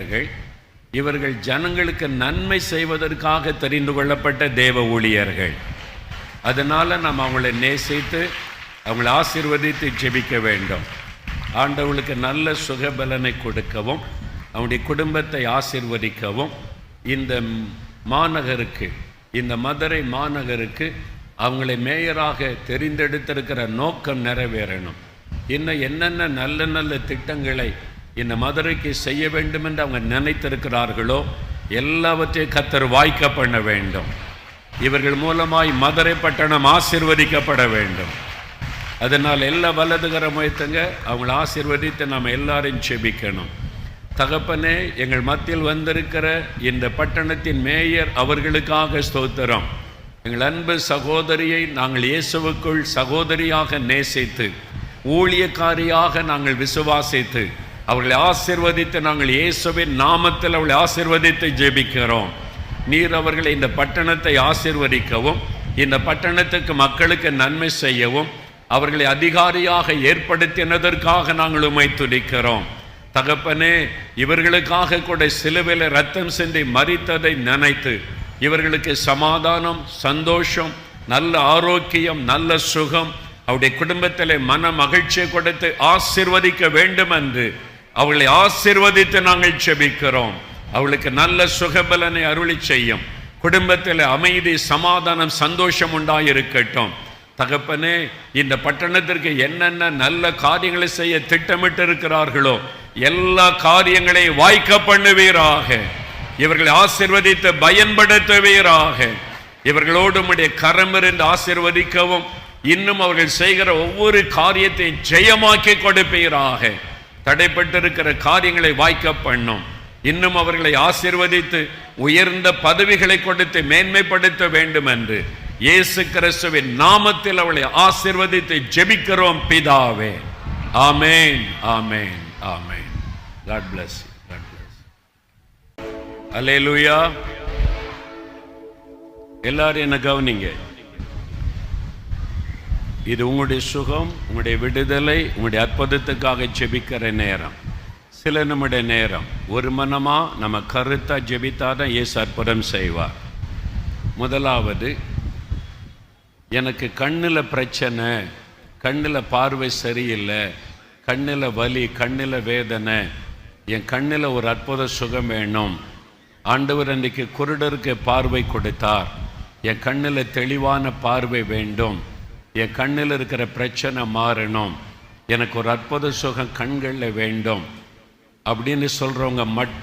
ஊழியர்கள் இவர்கள் ஜனங்களுக்கு நன்மை செய்வதற்காக தெரிந்து கொள்ளப்பட்ட தேவ ஊழியர்கள். அதனால நாம் அவங்களை நேசித்து அவங்களை ஆசிர்வதித்து ஜெபிக்க வேண்டும். ஆண்டவர்களுக்கு நல்ல சுகபலனை கொடுக்கவும் அவனுடைய குடும்பத்தை ஆசிர்வதிக்கவும் இந்த மாநகருக்கு இந்த மதுரை மாநகருக்கு அவங்களை மேயராக தெரிந்தெடுத்திருக்கிற நோக்கம் நிறைவேறணும். இன்னும் என்னென்ன நல்ல நல்ல திட்டங்களை இந்த மதுரைக்கு செய்ய வேண்டும் என்று அவங்க நினைத்திருக்கிறார்களோ எல்லாவற்றையும் கத்தர் வாய்க்க பண்ண வேண்டும். இவர்கள் மூலமாய் மதுரை பட்டணம் ஆசீர்வதிக்கப்பட வேண்டும். அதனால் எல்லா வலதுகர முயற்சங்க அவங்கள ஆசிர்வதித்து நாம் எல்லாரையும் செபிக்கணும். தகப்பனே எங்கள் மத்தியில் வந்திருக்கிற இந்த பட்டணத்தின் மேயர் அவர்களுக்காக ஸ்தோத்திரம். எங்கள் அன்பு சகோதரியை நாங்கள் இயேசுவுக்குள் சகோதரியாக நேசித்து ஊழியக்காரியாக நாங்கள் விசுவாசித்து அவர்களை ஆசிர்வதித்து நாங்கள் இயேசுவின் நாமத்தில் அவளை ஆசிர்வதித்து ஜெபிக்கிறோம். நீர் அவர்களை இந்த பட்டணத்தை ஆசிர்வதிக்கவும் இந்த பட்டணத்துக்கு மக்களுக்கு நன்மை செய்யவும் அவர்களை அதிகாரியாக ஏற்படுத்தினதற்காக நாங்கள் உமை துடிக்கிறோம் தகப்பனே இவர்களுக்காக கூட சிலுவையில் ரத்தம் சென்று மறித்ததை நினைத்து இவர்களுக்கு சமாதானம் சந்தோஷம் நல்ல ஆரோக்கியம் நல்ல சுகம் அவருடைய குடும்பத்தில் மன மகிழ்ச்சியை கொடுத்து ஆசிர்வதிக்க வேண்டும் என்று அவளை ஆசிர்வதித்து நாங்கள் செபிக்கிறோம் அவளுக்கு நல்ல சுகபலனை அருளி செய்யும். குடும்பத்தில் அமைதி சமாதானம் சந்தோஷம் உண்டாயிருக்கட்டும். தகப்பனே இந்த பட்டணத்திற்கு என்னென்ன நல்ல காரியங்களை செய்ய திட்டமிட்டு இருக்கிறார்களோ எல்லா காரியங்களையும் வாய்க்க பண்ணுவீராக. இவர்களை ஆசிர்வதித்து பயன்படுத்துவீராக. இவர்களோடு உடைய கரம் இருந்து ஆசிர்வதிக்கவும் இன்னும் அவர்கள் செய்கிற ஒவ்வொரு காரியத்தையும் ஜெயமாக்கி கொடுப்பீராக. தடைப்பட்டிருக்கிற காரியங்களை வாய்க்க பண்ணும். இன்னும் அவர்களை ஆசிர்வதித்து உயர்ந்த பதவிகளை கொடுத்து மேன்மைப்படுத்த வேண்டும் என்று இயேசு கிறிஸ்துவின் நாமத்தில் அவளை ஆசிர்வதித்து ஜெபிக்கிறோம் பிதாவே. ஆமேன் ஆமேன் ஆமேன். காட் பிளஸ் காட் பிளஸ் எல்லாரும் என்ன கவனிங்க? இது உங்களுடைய சுகம் உங்களுடைய விடுதலை உங்களுடைய அற்புதத்துக்காக ஜெபிக்கிற நேரம். சில நம்முடைய நேரம். ஒரு மனமாக நம்ம கருத்தாக ஜெபித்தால் தான் இயேசு அற்புதம் செய்வார். முதலாவது எனக்கு கண்ணில் பிரச்சனை கண்ணில் பார்வை சரியில்லை கண்ணில் வலி கண்ணில் வேதனை என் கண்ணில் ஒரு அற்புத சுகம் வேணும். ஆண்டவர் அன்றைக்கு குருடருக்கு பார்வை கொடுத்தார். என் கண்ணில் தெளிவான பார்வை வேண்டும். என் கண்ணில் இருக்கிற பிரச்சனை மாறணும். எனக்கு ஒரு அற்புத சுகம் கண்களில் வேண்டும். அப்படின்னு சொல்கிறவங்க மட்டும்